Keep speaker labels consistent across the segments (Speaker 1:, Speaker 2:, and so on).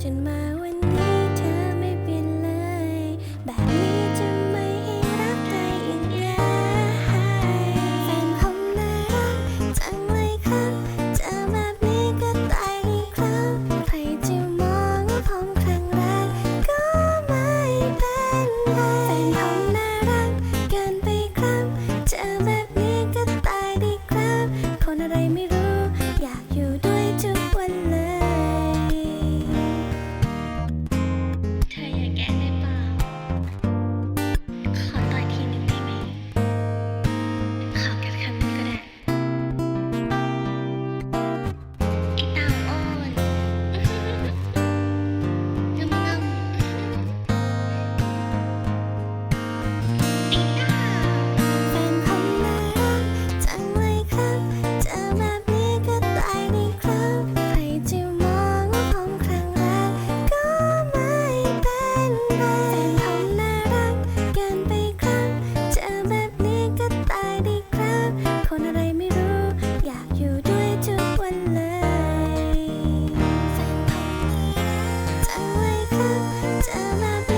Speaker 1: Jangan เป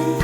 Speaker 1: ็น